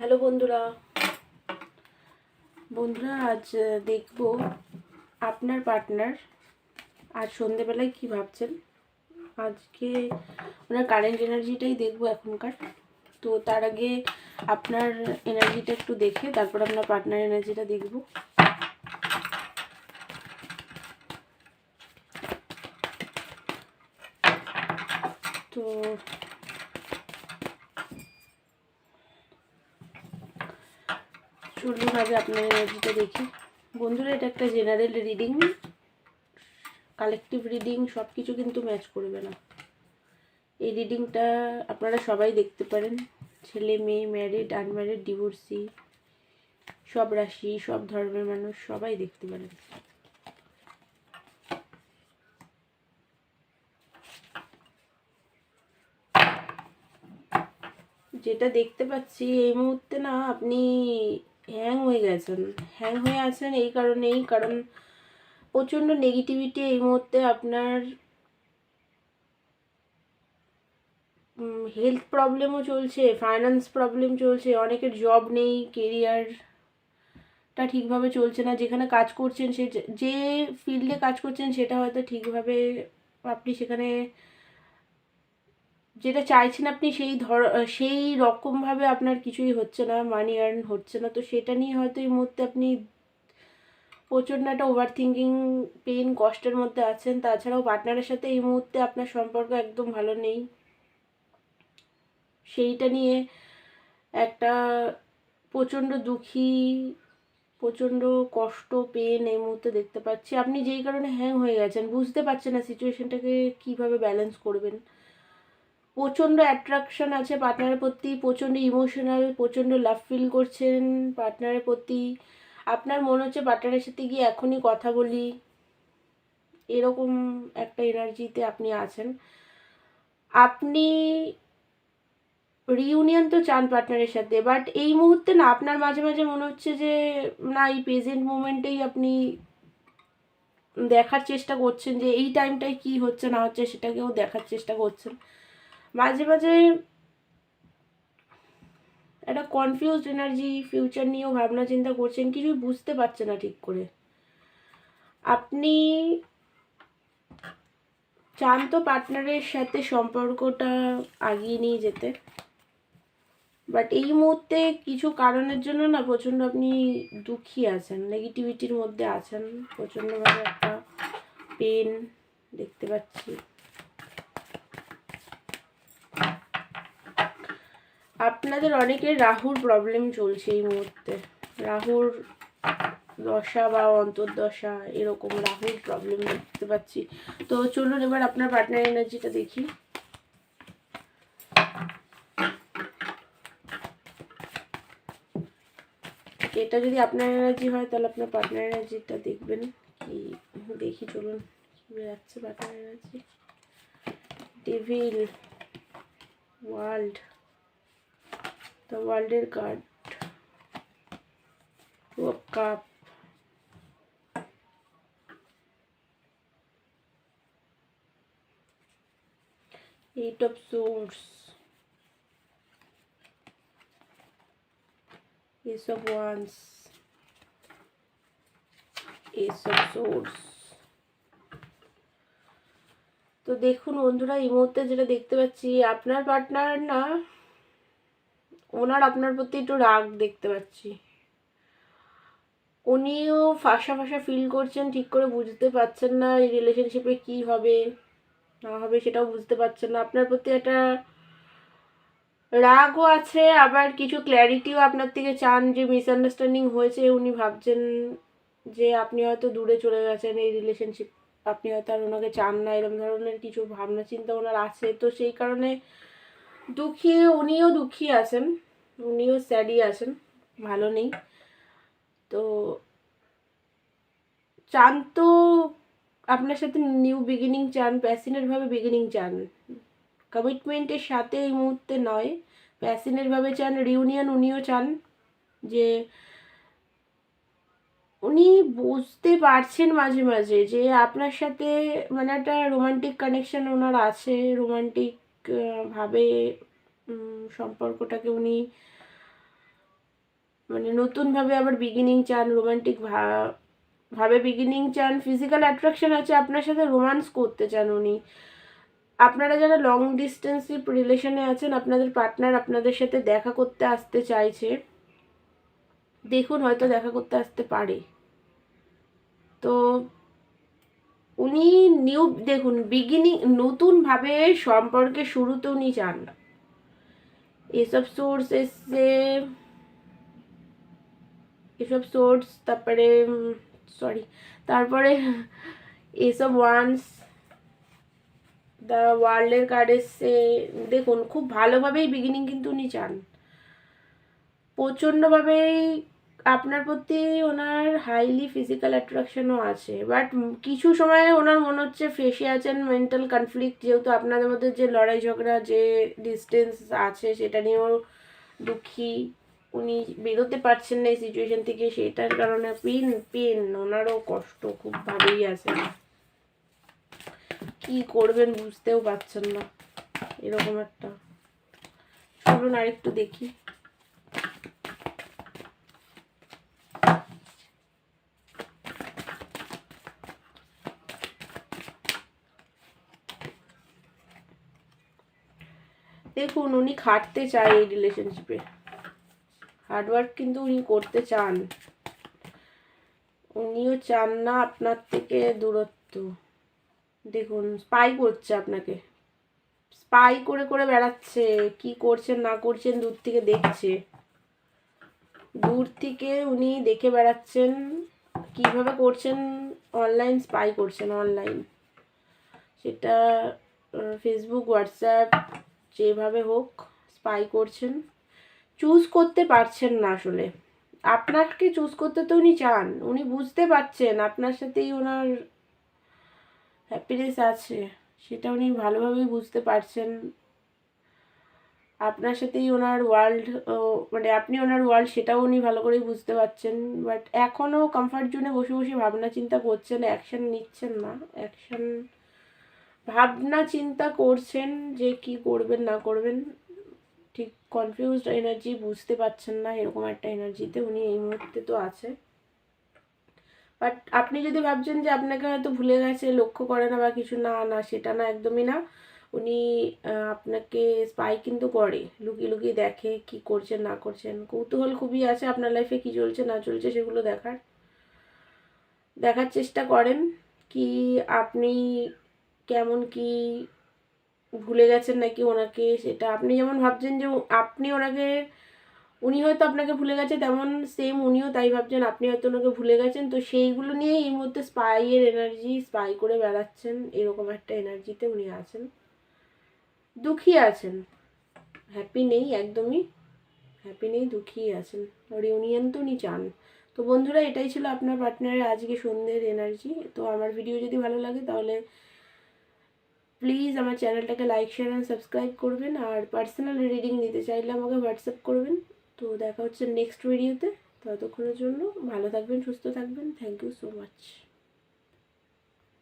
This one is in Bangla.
হ্যালো বন্ধুরা। বন্ধুরা, আজ দেখব আপনার পার্টনার আজ সন্ধেবেলায় কি ভাবছেন? আজকে ওনার কারেন্ট এনার্জিটাই দেখব এখনকার। তো তার আগে আপনার এনার্জিটা একটু দেখে তারপর আপনার পার্টনার এনার্জিটা দেখব। তো চলুন আগে আপনার এনার্জিটা দেখি। বন্ধুরা, এটা একটা জেনারেল রিডিং কালেকটিভ রিডিং সব কিছু কিন্তু ম্যাচ করবে না। এই রিডিংটা আপনারা সবাই দেখতে পারেন। ছেলে, মেয়ে ম্যারিড আনম্যারিড ডিভোর্সি সব রাশি, সব ধর্মের মানুষ সবাই দেখতে পারেন। যেটা দেখতে পাচ্ছি এই মুহূর্তে না, আপনি হ্যাং হয়ে গেছেন। হ্যাং হয়ে আছেন এই কারণেই, কারণ প্রচণ্ড নেগেটিভিটি এই মুহূর্তে আপনার হেলথ প্রবলেমও চলছে ফাইন্যান্স প্রবলেম চলছে, অনেকের জব নেই কেরিয়ারটা ঠিকভাবে চলছে না, যেখানে কাজ করছেন সে, যে- যে ফিল্ডে কাজ করছেন সেটা হয়তো ঠিকভাবে আপনি সেখানে যেটা চাইছেন আপনি সেই ধর সেই রকমভাবে আপনার কিছুই হচ্ছে না মানি আর্ন হচ্ছে না, তো সেটা নিয়ে হয়তো এই মুহূর্তে আপনি প্রচণ্ড একটা ওভার থিঙ্কিং পেন কষ্টের মধ্যে আছেন। তাছাড়াও পার্টনারের সাথে এই মুহূর্তে আপনার সম্পর্ক একদম ভালো নেই। সেইটা নিয়ে একটা প্রচণ্ড দুঃখী, প্রচণ্ড কষ্ট পেন এই মুহূর্তে দেখতে পাচ্ছি। আপনি যেই কারণে হ্যাং হয়ে গেছেন, বুঝতে পারছেন না সিচুয়েশনটাকে কীভাবে ব্যালেন্স করবেন। প্রচণ্ড অ্যাট্রাকশন আছে পার্টনারের প্রতি, প্রচণ্ড ইমোশনাল প্রচণ্ড লাভ ফিল করছেন পার্টনারের প্রতি। আপনার মনে হচ্ছে পার্টনারের সাথে গিয়ে এখনই কথা বলি। এরকম একটা এনার্জিতে আপনি আছেন। আপনি রিউনিয়ন তো চান পার্টনারের সাথে বাট এই মুহূর্তে না, আপনার মাঝে মাঝে মনে হচ্ছে যে, না, এই প্রেজেন্ট মুমেন্টেই আপনি দেখার চেষ্টা করছেন যে, এই টাইমটায় কি হচ্ছে, না হচ্ছে সেটাকেও দেখার চেষ্টা করছেন। মাঝে মাঝে একটা কনফিউজড এনার্জি ফিউচার নিয়েও ভাবনা চিন্তা করছেন, কিছুই বুঝতে পারছে না ঠিক করে। আপনি চান তো পার্টনারের সাথে সম্পর্কটা আগিয়ে নিয়ে যেতে। বাট এই মুহূর্তে কিছু কারণের জন্য না প্রচণ্ড আপনি দুঃখী আছেন। নেগেটিভিটির মধ্যে আছেন। প্রচণ্ডভাবে একটা পেন দেখতে পাচ্ছি। আপনাদের অনেকের রাহুর প্রবলেম চলছে এই মুহূর্তে। রাহুর দশা বা অন্তর্দশা, এরকম রাহুর প্রবলেম দেখতে পাচ্ছি। তো চলুন এবার আপনার পার্টনার এনার্জিটা দেখি। এটা যদি আপনার এনার্জি হয়, তাহলে আপনার পার্টনার এনার্জিটা দেখবেন। কি? দেখি, চলুন। বেরাচ্ছে partner energy devil world the ওয়ার্ল্ডের card cup eight of source Ace of Wands, Ace of Swords. তো দেখুন বন্ধুরা এই মুহূর্তে যেটা দেখতে পাচ্ছি আপনার পার্টনার না ওনার আপনার প্রতি একটু রাগ দেখতে পাচ্ছি। উনিও ফাঁসা ফাঁসা ফিল করছেন, ঠিক করে বুঝতে পারছেন না এই রিলেশনশিপে কি হবে, না হবে সেটাও বুঝতে পারছেন না। আপনার প্রতি একটা রাগও আছে, আবার কিছু ক্ল্যারিটিও আপনার থেকে চান যে মিসআন্ডারস্ট্যান্ডিং হয়েছে, উনি ভাবছেন যে আপনি হয়তো দূরে চলে গেছেন এই রিলেশনশিপ আপনি হয়তো আর ওনাকে চান না এরকম ধরনের কিছু ভাবনা চিন্তা ওনার আছে। তো সেই কারণে দুঃখী, উনিও দুঃখী আছেন। উনিও স্যাডই আছেন, ভালো নেই। তো চান তো আপনার সাথে নিউ বিগিনিং চান প্যাশনেটভাবে বিগিনিং চান। কমিটমেন্টের সাথে এই মুহূর্তে নয় প্যাশনেটভাবে চান রিউনিয়ন উনিও চান, যে উনি বুঝতে পারছেন মাঝে মাঝে যে আপনার সাথে মানে একটা রোমান্টিক কানেকশন ওনার আছে রোমান্টিক ভাবে সম্পর্কটাকে উনি মানে নতুনভাবে আবার বিগিনিং চান রোমান্টিক ভাবে বিগিনিং চান ফিজিক্যাল অ্যাট্রাকশন আছে আপনার সাথে রোমান্স করতে চান উনি। আপনারা যারা লং ডিস্টেন্সিভ রিলেশনে আছেন, আপনাদের পার্টনার আপনাদের সাথে দেখা করতে আসতে চাইছে, দেখুন হয়তো দেখা করতে আসতে পারে। তো উনি নিউ দেখুন বিগিনিং নতুনভাবে সম্পর্কে শুরুতে উনি চান না। এসব সোর্স এসছে এসব সোর্স তারপরে সরি তারপরে এসব ওয়ান্স দ্য ওয়ার্ল্ডের কার্ড এসছে দেখুন, খুব ভালোভাবেই বিগিনিং কিন্তু উনি চান। প্রচণ্ডভাবেই আপনার প্রতি ওনার হাইলি ফিজিক্যাল অ্যাট্রাকশনও আছে বাট কিছু সময় ওনার মনে হচ্ছে ফেসে আছেন মেন্টাল কনফ্লিক্ট যেহেতু আপনাদের মধ্যে যে লড়াই ঝগড়া, যে ডিস্টেন্স আছে সেটা নিয়েও দুঃখী, উনি বেরোতে পারছেন না এই সিচুয়েশন থেকে, সেটার কারণে পেন পেন ওনারও কষ্ট খুব ভাবেই আছে। কি করবেন বুঝতেও পারছেন না, এরকম একটা। চলুন আরেকটু দেখি। দেখুন, উনি খাটতে চায় এই রিলেশনশিপে হার্ডওয়ার্ক কিন্তু উনি করতে চান। উনিও চান না আপনার থেকে দূরত্ব। দেখুন স্পাই করছে আপনাকে। স্পাই করে করে বেড়াচ্ছে, কি করছেন, না করছেন দূর থেকে দেখছে। দূর থেকে উনি দেখে বেড়াচ্ছেন, কীভাবে করছেন অনলাইন স্পাই করছেন অনলাইন সেটা ফেসবুক হোয়াটসঅ্যাপ যেভাবে হোক স্পাই করছেন চুজ করতে পারছেন না আসলে। আপনাকে চুজ করতে তো উনি চান, উনি বুঝতে পারছেন আপনার সাথেই ওনার হ্যাপিনেস আছে, সেটা উনি ভালোভাবেই বুঝতে পারছেন। আপনার সাথেই ওনার ওয়ার্ল্ড মানে আপনি ওনার ওয়ার্ল্ড সেটাও উনি ভালো করেই বুঝতে পারছেন বাট এখনও কমফর্ট জোনে বসে বসে ভাবনা চিন্তা করছেন অ্যাকশন নিচ্ছেন না অ্যাকশন ভাবনা চিন্তা করছেন যে কি করবেন, না করবেন, ঠিক কনফিউজড এনার্জি বুঝতে পারছেন না, এরকম একটা এনার্জিতে উনি এই মুহূর্তে তো আছে। বাট আপনি যদি ভাবছেন যে আপনাকে হয়তো ভুলে গেছে, লক্ষ্য করে না বা কিছু, না না, সেটা না, একদমই না। উনি আপনাকে স্পাই কিন্তু করে, লুকিয়ে লুকিয়ে দেখে কি করছেন, না করছেন। কৌতূহল খুবই আছে আপনার লাইফে কি চলছে, না চলছে, সেগুলো দেখার। দেখার চেষ্টা করেন কি আপনি কেমন কি ভুলে গেছেন নাকি ওনাকে সেটা আপনি যেমন ভাবছেন যে আপনি ওনাকে, উনি হয়তো আপনাকে ভুলে গেছে, তেমন সেম উনিও তাই ভাবছেন, আপনি হয়তো ওনাকে ভুলে গেছেন। তো সেইগুলো নিয়ে এই মুহূর্তে স্পাইয়ের এনার্জি স্পাই করে বেড়াচ্ছেন, এরকম একটা এনার্জিতে উনি আছেন। দুঃখী আছেন। হ্যাপি নেই, একদমই হ্যাপি নেই, দুঃখী আছেন। রিউনিয়ন তো উনি চান। তো বন্ধুরা, এটাই ছিল আপনার পার্টনারের আজকে সন্ধ্যের এনার্জি তো আমার ভিডিও যদি ভালো লাগে, তাহলে প্লিজ আমার চ্যানেলটাকে লাইক শেয়ার অ্যান্ড সাবস্ক্রাইব করবেন। আর পার্সোনাল রিডিং নিতে চাইলে আমাকে হোয়াটসঅ্যাপ করবেন। তো দেখা হচ্ছে নেক্সট ভিডিওতে ততক্ষণের জন্য ভালো থাকবেন, সুস্থ থাকবেন। Thank you so much